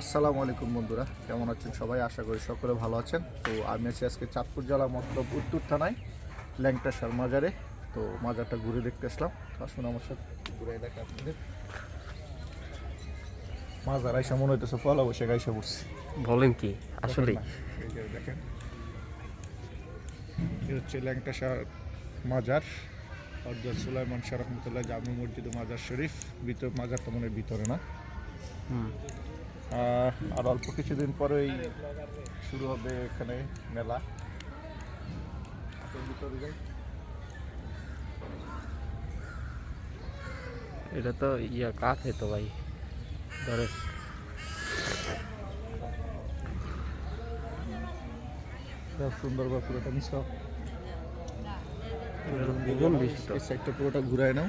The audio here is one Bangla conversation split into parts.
আসসালামু আলাইকুম বন্ধুরা কেমন আছেন সবাই? আশা করি সকলে ভালো আছেন। তো আমি আছি আজকে চাঁদপুর জেলা মতলব উত্তর থানায় ল্যাংটাসার মাজারে। তো মাজারটা ঘুরে দেখতে আসলাম। আসুন আমার সাথে ঘুরে দেখা আপনাদের। মাজার আইসা মনে হইতেছে ফলা বসে গাইসা পড়ছি। বলেন কি? আসলে দেখেন হচ্ছে ল্যাংটাসার মাজার। হরজত সুলাইমান শাহ রহমতুল্লাহ জামি মসজিদ মাজার শরীফ। ভিতর মাজারটা মনে ভিতরে না? আহ, আর অল্প কিছুদিন পরেই শুরু হবে এখানে মেলা। এটা তো ইয়া কাছে তো ভাই ধরে করে পুরোটা সাইডটা পুরোটা ঘুরায় নাও।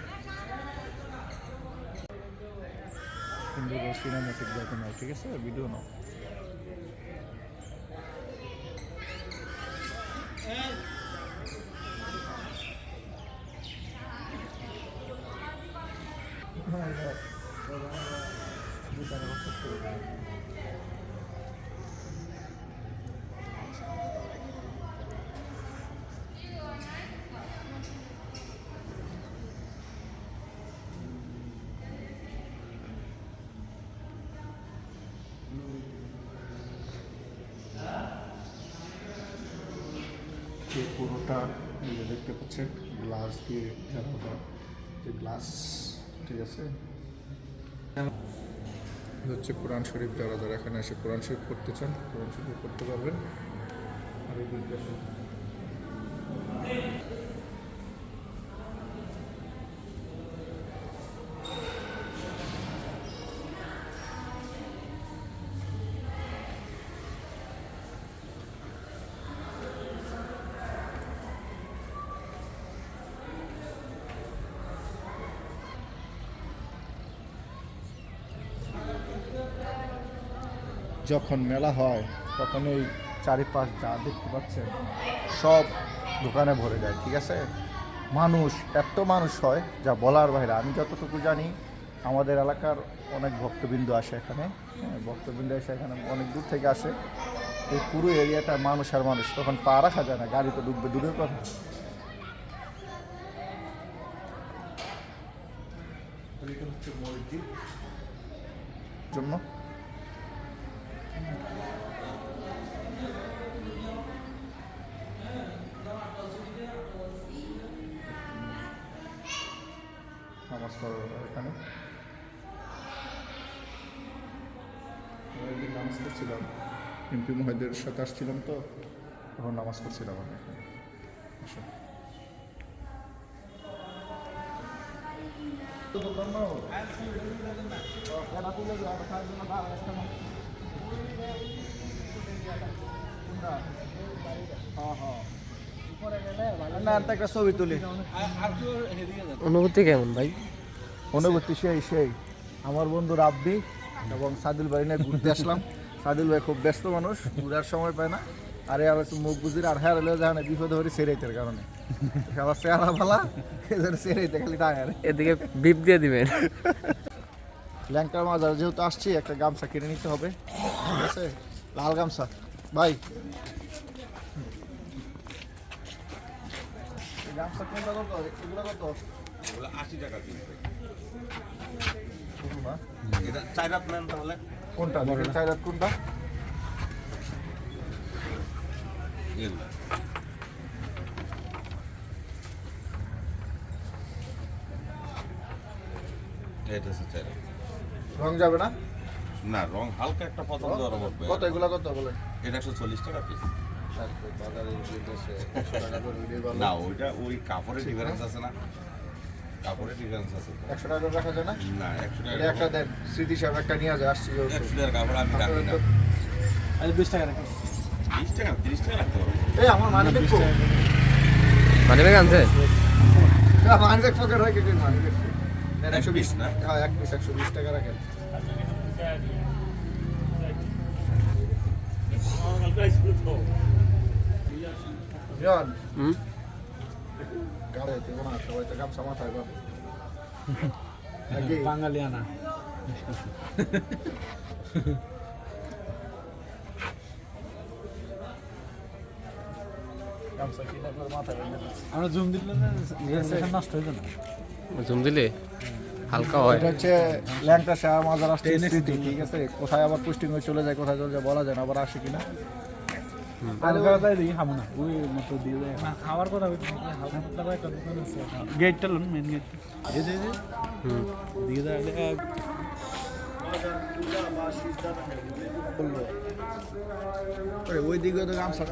সুন্দর সিনেমেটিক দেখে নাও ঠিক আছে ভিডিও নাও যে পুরোটা দেখতে পাচ্ছেন গ্লাস দিয়ে ঘেরা যে গ্লাস ঠিক আছে? হচ্ছে কোরআন শরীফ, যারা যারা এখানে এসে কোরআন শরীফ করতে চান, কোরআন শরীফ করতে পারবেন। আর এই যখন মেলা হয় তখন এই চারিপাশ যা দেখতে পাচ্ছেন সব দোকানে ভরে যায় ঠিক আছে? মানুষ এত মানুষ হয় যা বলার বাইরে। আমি যতটুকু জানি আমাদের এলাকার অনেক ভক্তবৃন্দ আসে এখানে। হ্যাঁ, ভক্তবৃন্দ এসে এখানে অনেক দূর থেকে আসে। এই পুরো এরিয়াটা মানুষ আর মানুষ তখন পা রাখা যায় না গাড়ি তো ডুববে দূরের কথা। জন্য নামাজ পড়া এখানে। একদিন নামাজ পড়ছিলাম। এমপি মহিদের সাথে আসছিলাম তো তখন নামাজ পড়ছিলাম আমি এখানে। আসো। ছবি তুলি অনুভূতি কেমন ভাই? অনুভূতি সেই সেই। আমার বন্ধু রাব্বি এবং সাদুল ভাই নিয়ে ঘুরতে আসলাম। সাদুল ভাই খুব ব্যস্ত মানুষ ঘুরার সময় পায় না। আরে আবার মুখ বুঝির আর হ্যাঁ রেলে যাও না বিপদ হরি সেরাইতের কারণে। আবার চেহারা ভালা এদের সেরাইতে খালি টাঙার এদিকে বিপ দিয়ে দিবেন। ল্যাংটার মাজার যেহেতু আসছি একটা গামছা কিনে নিতে হবে। ঠিক আছে? লাল গামছা। ভাই। গামছা কোনটা কত? এগুলো কত? আশি টাকা পিস এটা চার নেন তাহলে। কোনটা? চাইরাত কোনটা? এটা হচ্ছে চার রাত। রং যাবে না? না রং হালকা একটা পছন্দ কত? এগুলা কত বলেন? এটা একশো চল্লিশ টাকা পিস একশো না ওইটা ওই কাপড়ের ডিফারেন্স আছে না। কাপড়ের ডিফারেন্স আছে। টাকা করে রাখা যায় না? না একশো এটা টাকা একটা দেন স্মৃতি সাহেব একটা নিয়ে যায় আসছি। একশো টাকার কাপড় আমি রাখি না। বিশ টাকা রাখো। বিশ টাকা তিরিশ টাকা রাখতে পারব এই আমার মানি দেখো মানে ব্যাগ আনছে মানি পকেট একশো বিশ। না? হ্যাঁ এক পিস একশো বিশ টাকা রাখেন। Rion, hmm? kalau itu mana, kalau itu kamu sama saya lagi. Kamu sakit lagi mata kamu. Anu zoom dulu nih, ya saya kan. Zoom dulu. হালকা হয়। এটা হচ্ছে ল্যাংটা শাহ মাজার আসছে স্মৃতি ঠিক আছে? কোথায় আবার পুষ্টিং হয়ে চলে যায় কোথায় চলে যায় বলা যায় না আবার আসে কিনা? গেটটা লোন মেন গেট এই যে এই যে। হুম। দিকে যাইলে ওই দিকে তো গামছা